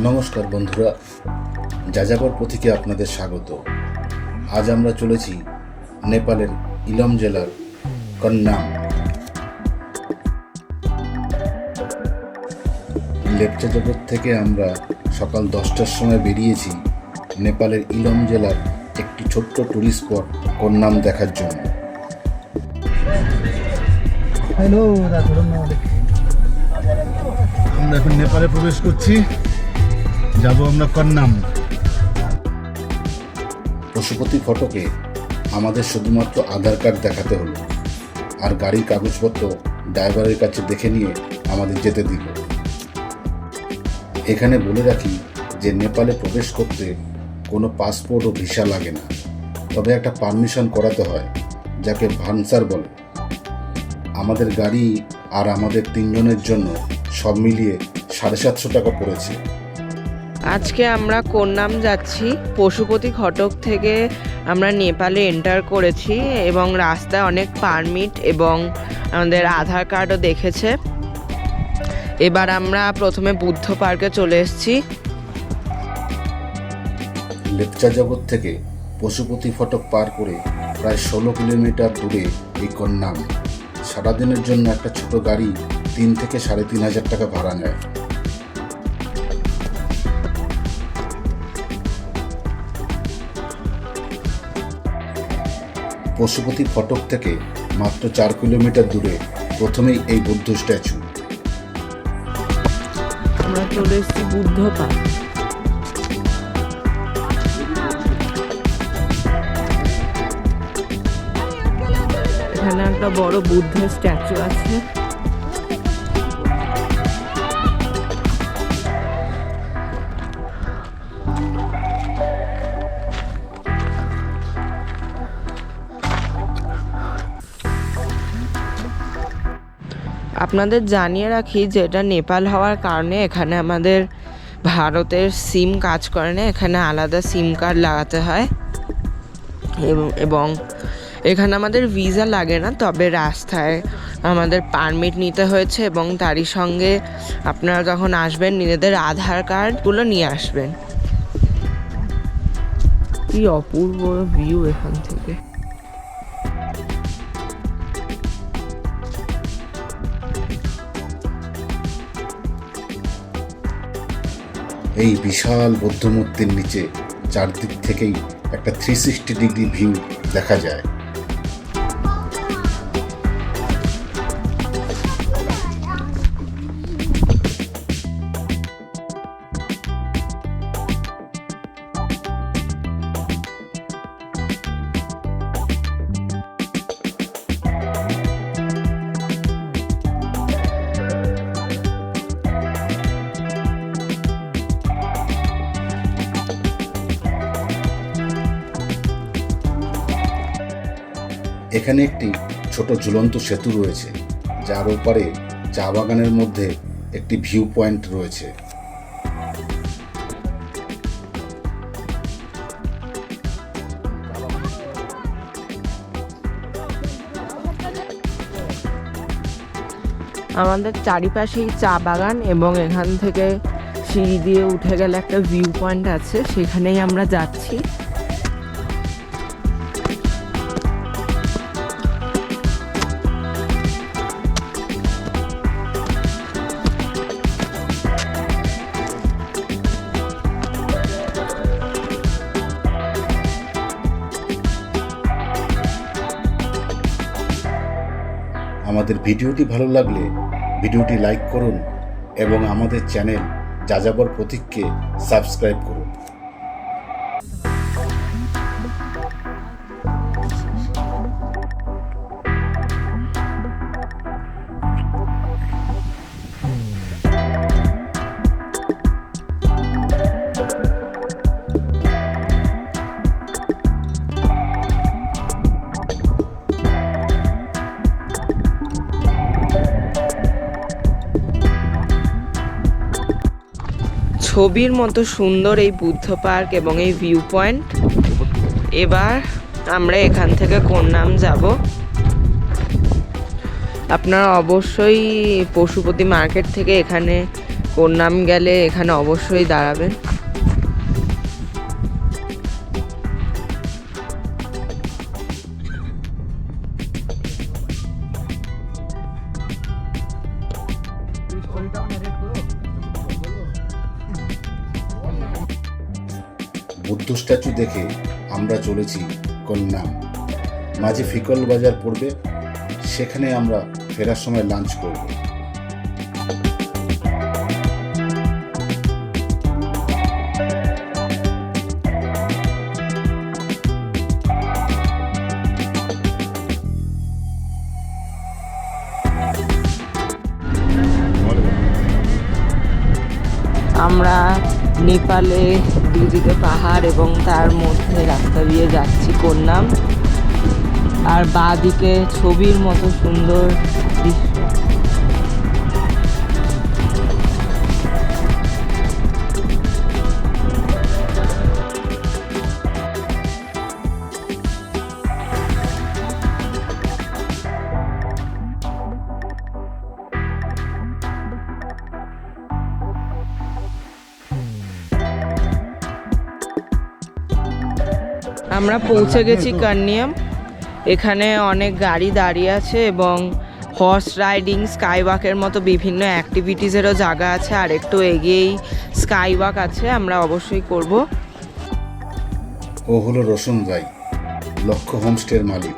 নমস্কার বন্ধুরা। যাযাবর পথিকে আপনাদের স্বাগত। আজ আমরা চলেছি নেপালের ইলম জেলার কন্যাম লেপচা জগৎ থেকে আমরা সকাল দশটার সময় বেরিয়েছি নেপালের ইলম জেলার একটি ছোট্ট টুরিস্ট স্পট কন্যাম দেখার জন্য। আমরা এখন নেপালে প্রবেশ করছি। যাব আমরা কন্নাম পশুপতি ফটকে আমাদের শুধুমাত্র আধার কার্ড দেখাতে হলো আর গাড়ির কাগজপত্র ড্রাইভারের কাছে দেখে নিয়ে আমাদের যেতে দিল। এখানে বলে রাখি যে নেপালে প্রবেশ করতে কোনো পাসপোর্ট ও ভিসা লাগে না। তবে একটা পারমিশন করাতে হয়, যাকে ভানসার বলে। আমাদের গাড়ি আর আমাদের তিনজনের জন্য সব মিলিয়ে সাড়ে সাতশো টাকা পড়েছে। আজকে আমরা কোন্নাম যাচ্ছি? পশুপতি ঘটক থেকে আমরা নেপালে এন্টার করেছি এবং রাস্তায় অনেক পারমিট এবং আমাদের আধার কার্ডও দেখেছে। এবার আমরা প্রথমে বুদ্ধ পার্কে চলে এসেছি। লেপচা জগৎ থেকে পশুপতি ফটক পার করে প্রায় ষোলো কিলোমিটার দূরে এই কন্যাম সারাদিনের জন্য একটা ছোট গাড়ি তিন থেকে সাড়ে তিন হাজার টাকা ভাড়া নেয়। পশুপতি ফটক থেকে মাত্র চার কিলোমিটার দূরে প্রথমেই এই বুদ্ধ স্ট্যাচু। আমরা এখানে একটা বড় বুদ্ধের স্ট্যাচু আছে। আপনাদের জানিয়ে রাখি যে এটা নেপাল হওয়ার কারণে এখানে আমাদের ভারতের সিম কাজ করে না, এখানে আলাদা সিম কার্ড লাগাতে হয়। এবং এখানে আমাদের ভিসা লাগে না, তবে রাস্তায় আমাদের পারমিট নিতে হয়েছে এবং তারই সঙ্গে আপনারা যখন আসবেন, নিজেদের আধার কার্ডগুলো নিয়ে আসবেন। কি অপূর্ব ভিউ এখান থেকে। এই বিশাল বৌদ্ধ মূর্তির নিচে চারদিক থেকেই একটা থ্রি সিক্সটি ডিগ্রি ভিউ দেখা যায়। এখানে একটি ছোট ঝুলন্ত সেতু রয়েছে, যার ওপারে চা বাগানের মধ্যে একটি ভিউ পয়েন্ট রয়েছে। আমাদের চারিপাশেই চা বাগান এবং এখান থেকে সিঁড়ি দিয়ে উঠে গেলে একটা ভিউ পয়েন্ট আছে, সেখানেই আমরা যাচ্ছি। আমাদের ভিডিওটি ভালো লাগলে ভিডিওটি লাইক করুন এবং আমাদের চ্যানেল যাযাবর প্রতীককে সাবস্ক্রাইব করুন। ছবির মতো সুন্দর এই বুদ্ধ পার্ক এবং এই ভিউ পয়েন্ট। এবার আমরা এখান থেকে কোন নাম যাব। আপনারা অবশ্যই পশুপতি মার্কেট থেকে এখানে কোন নাম গেলে এখানে অবশ্যই দাঁড়াবেন। বুদ্ধ স্ট্যাচু দেখে আমরা চলেছি কন্যাম মাঝে ফিকল বাজার পড়বে, সেখানে আমরা ফেরার সময় লাঞ্চ করব। আমরা নেপালে দুদিকে পাহাড় এবং তার মধ্যে রাস্তা দিয়ে যাচ্ছি। করলাম আর বাঁদিকে ছবির মতো সুন্দর আমরা পৌঁছে গেছি কার্নিয়াম এখানে অনেক গাড়ি দাঁড়িয়ে আছে এবং হর্স রাইডিং স্কাই ওয়াকের মতো বিভিন্ন অ্যাক্টিভিটিসেরও জায়গা আছে। আর একটু এগিয়েই স্কাই ওয়াক আছে আমরা অবশ্যই করব। ও হলো রসুন ভাই লক্ষ্য হোমস্টের মালিক।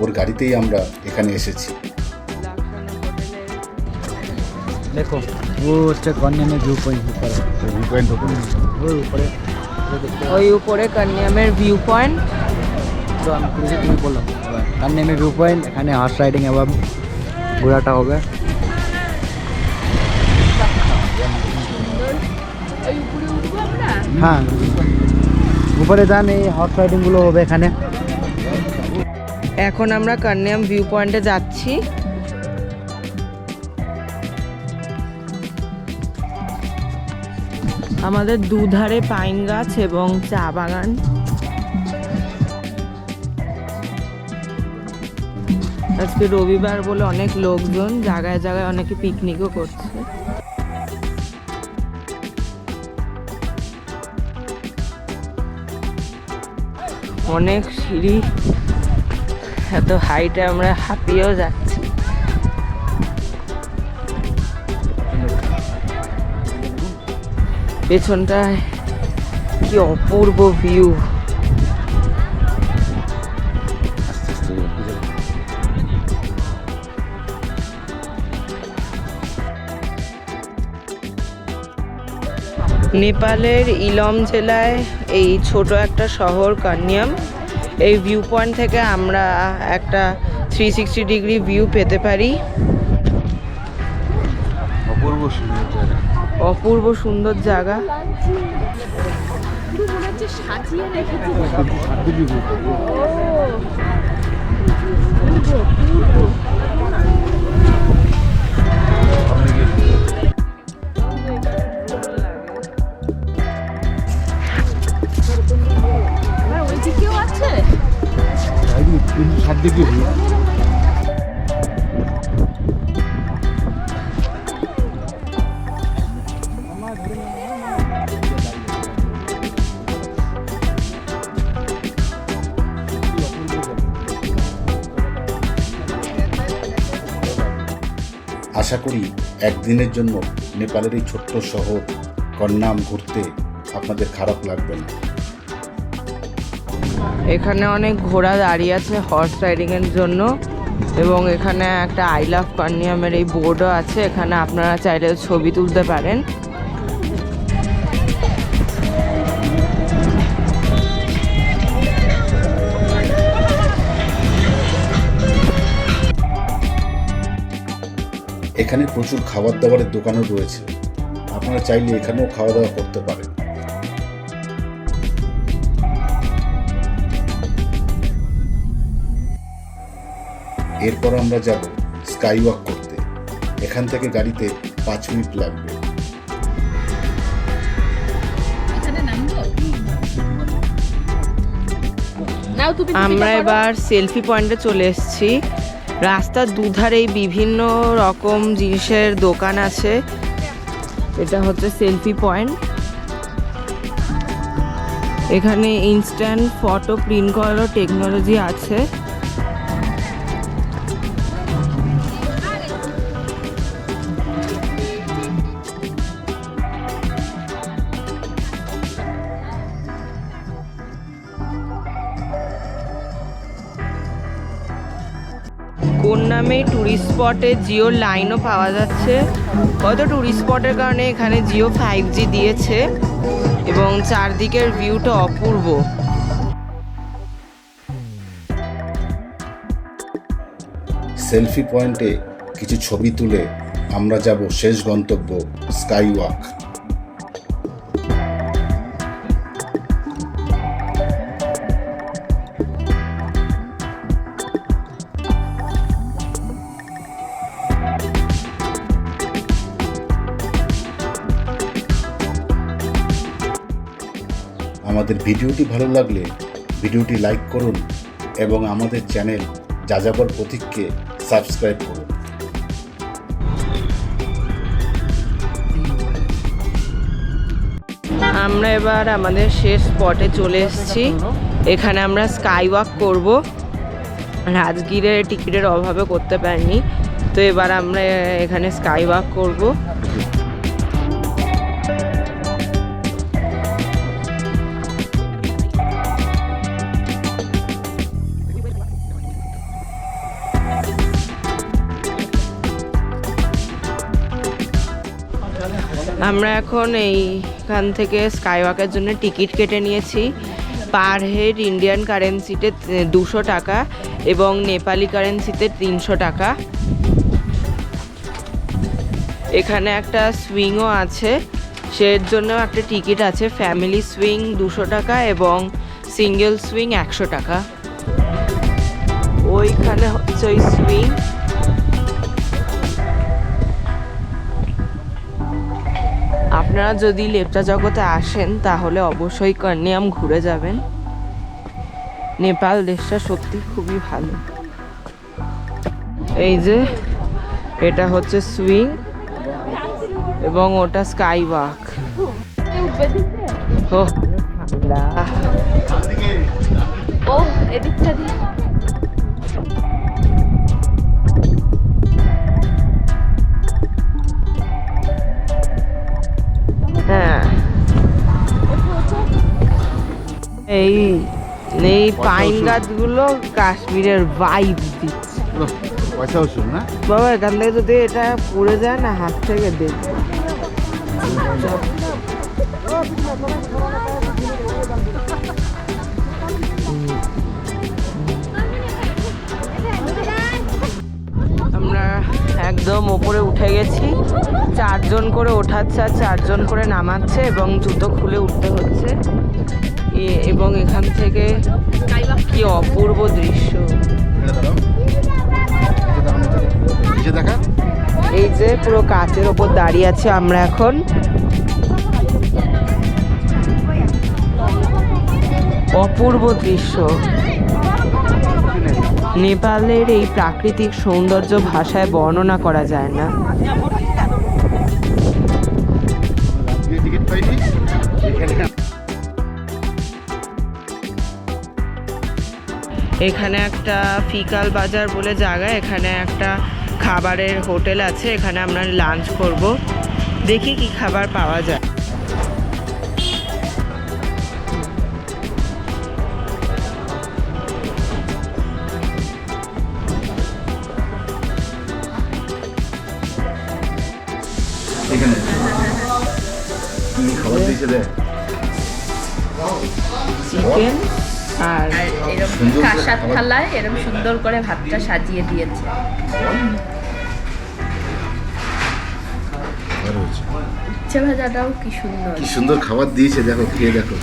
ওর গাড়িতেই আমরা এখানে এসেছি। দেখো ও হচ্ছে কর্নিয়ামের ভিউ পয়েন্ট ভিউ পয়েন্ট উপরে। ওই উপরে কান্যামের ভিউ পয়েন্ট তো আমি পুলিশে তুমি বললাম কান্যামের ভিউ পয়েন্ট এখানে হর্স রাইডিং এবং ঘোরাটা হবে। হ্যাঁ উপরে যান এই হর্স রাইডিংগুলো হবে এখানে। এখন আমরা কান্যাম ভিউ পয়েন্টে যাচ্ছি। আমাদের দুধারে পাইন গাছ এবং চা বাগান। আজকে রবিবার বলে অনেক লোকজন জায়গায় জায়গায় অনেকে পিকনিকও করছে। অনেক সিঁড়ি, এত হাইটে আমরা হাঁপিয়েও যাচ্ছি। পেছনটায় কি অপূর্ব ভিউ নেপালের ইলম জেলায় এই ছোট একটা শহর কান্যাম এই ভিউ পয়েন্ট থেকে আমরা একটা থ্রি সিক্সটি ডিগ্রি ভিউ পেতে পারি। অপূর্ব সুন্দর অপূর্ব সুন্দর জায়গা। সাত ডিগ্রি। আশা করি একদিনের জন্য নেপালের এই ছোট্ট শহর কন্যাম ঘুরতে আপনাদের খারাপ লাগবে না। এখানে অনেক ঘোড়া দাঁড়িয়ে আছে হর্স রাইডিং এর জন্য এবং এখানে একটা আই লাভ কান্নিয়ামের এই বোর্ডও আছে। এখানে আপনারা চাইলে ছবি তুলতে পারেন। এখানে প্রচুর খাবার দাবারের দোকানও রয়েছে। আপনারা চাইলে এখানেও খাওয়া দাওয়া করতে পারেন। এরপর আমরা যাব স্কাই ওয়াক করতে। এখান থেকে গাড়িতে পাঁচ মিনিট লাগবে। আমরা এবার সেলফি পয়েন্টে চলে এসেছি। রাস্তার দুধারেই বিভিন্ন রকম জিনিসের দোকান আছে। এটা হচ্ছে সেলফি পয়েন্ট এখানে ইনস্ট্যান্ট ফটো প্রিন্ট করারও টেকনোলজি আছে। কোন নামে টুরিস্ট স্পটে জিও লাইনও পাওয়া যাচ্ছে। হয়তো টুরিস্ট স্পটের কারণে এখানে জিও ফাইভ জি দিয়েছে এবং চারদিকের ভিউটা অপূর্ব। সেলফি পয়েন্টে কিছু ছবি তুলে আমরা যাব শেষ গন্তব্য স্কাই আমাদের ভিডিওটি ভালো লাগলে ভিডিওটি লাইক করুন এবং আমাদের চ্যানেল যাযাবর প্রতীককে সাবস্ক্রাইব করুন। আমরা এবার আমাদের শেষ স্পটে চলে এসেছি। এখানে আমরা স্কাই ওয়াক করব। রাজগীরের টিকিটের অভাবে করতে পারিনি। তো এবার আমরা এখানে স্কাই ওয়াক করব। আমরা এখন এইখান থেকে স্কাই ওয়াকের জন্য টিকিট কেটে নিয়েছি। পার হেড ইন্ডিয়ান কারেন্সিতে দুশো টাকা এবং নেপালি কারেন্সিতে তিনশো টাকা। এখানে একটা সুইংও আছে। সের জন্য একটা টিকিট আছে। ফ্যামিলি সুইং দুশো টাকা এবং সিঙ্গেল সুইং একশো টাকা। ওইখানে হচ্ছে ওই সুইং আপনারা যদি লেপচা জগতে আসেন, তাহলে অবশ্যই কন্যাম ঘুরে যাবেন। নেপাল দেশটা সত্যি খুবই ভালো। এই যে, এটা হচ্ছে সুইং এবং ওটা স্কাই ওয়াক ও এই এই পাইন গাছগুলো কাশ্মীরের ভাইব দিচ্ছে। পয়সা ওষুধ না? বাবা এখান থেকে যদি এটা পড়ে যায় না হাত থেকে দেখবে আমরা একদম ওপরে উঠে গেছি। চারজন করে ওঠাচ্ছে আর চারজন করে নামাচ্ছে এবং জুতো খুলে উঠতে হচ্ছে। এবং এখান থেকে কি অপূর্ব দৃশ্য। এই যে পুরো কাচের ওপর দাঁড়িয়ে আছি আমরা এখন। অপূর্ব দৃশ্য। নেপালের এই প্রাকৃতিক সৌন্দর্য ভাষায় বর্ণনা করা যায় না। এখানে একটা ফিকাল বাজার বলে জায়গা এখানে একটা খাবারের হোটেল আছে এখানে আমরা লাঞ্চ করব। দেখি কি খাবার পাওয়া যায়। এখানে। খাবার দিয়েছে চিকেন আর এরকম কাঁসার থালায় এরকম সুন্দর করে ভাতটা সাজিয়ে দিয়েছে। উচ্ছে ভাজাটাও কি সুন্দর। কি সুন্দর খাবার দিয়েছে দেখো খেয়ে দেখো।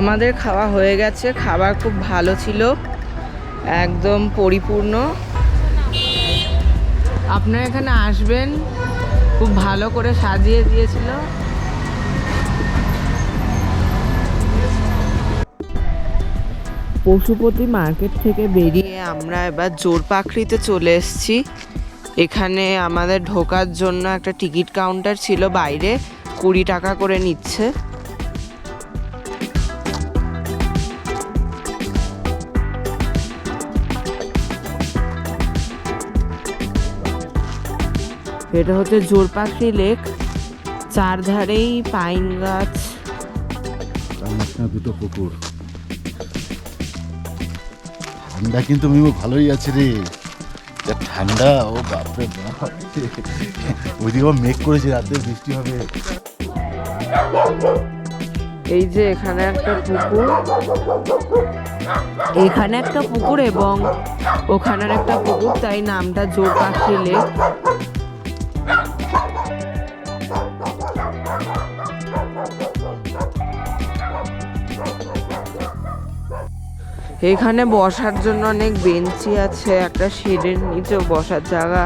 আমাদের খাওয়া হয়ে গেছে খাবার খুব ভালো ছিল একদম পরিপূর্ণ। আপনারা এখানে আসবেন খুব ভালো করে সাজিয়ে দিয়েছিল। পশুপতি মার্কেট থেকে বেরিয়ে আমরা এবার জোরপাখড়িতে চলে এসেছি। এখানে আমাদের ঢোকার জন্য একটা টিকিট কাউন্টার ছিল বাইরে কুড়ি টাকা করে নিচ্ছে। এটা হচ্ছে জোরপাখি লেক। চারধারেই পাইন গাছ। তার দুটো পুকুর। ঠান্ডা কিন্তু মিমু ভালোই আছে রে। যা ঠান্ডা, ও বাপরে বাপ। ওইদিকে মেঘ করেছে, রাতে বৃষ্টি হবে। এই যে এখানে একটা পুকুর। এখানে একটা পুকুর এবং ওখানের একটা পুকুর, তাই নামটা জোর পাখি লেক। এখানে বসার জন্য অনেক বেঞ্চি আছে, একটা শেডের নিচে বসার জায়গা।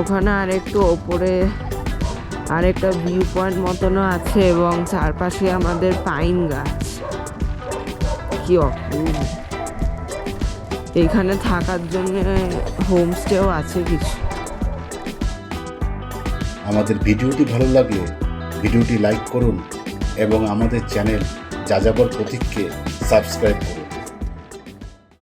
ওখানে আর একটু ওপরে আর একটা ভিউ পয়েন্ট মতনও আছে এবং চারপাশে আমাদের পাইন গাছ। কি অপূর্ব। এখানে থাকার জন্য হোমস্টেও আছে কিছু। আমাদের ভিডিওটি ভালো লাগলে ভিডিওটি লাইক করুন এবং আমাদের চ্যানেল যাযাবর প্রতীককে সাবস্ক্রাইব করুন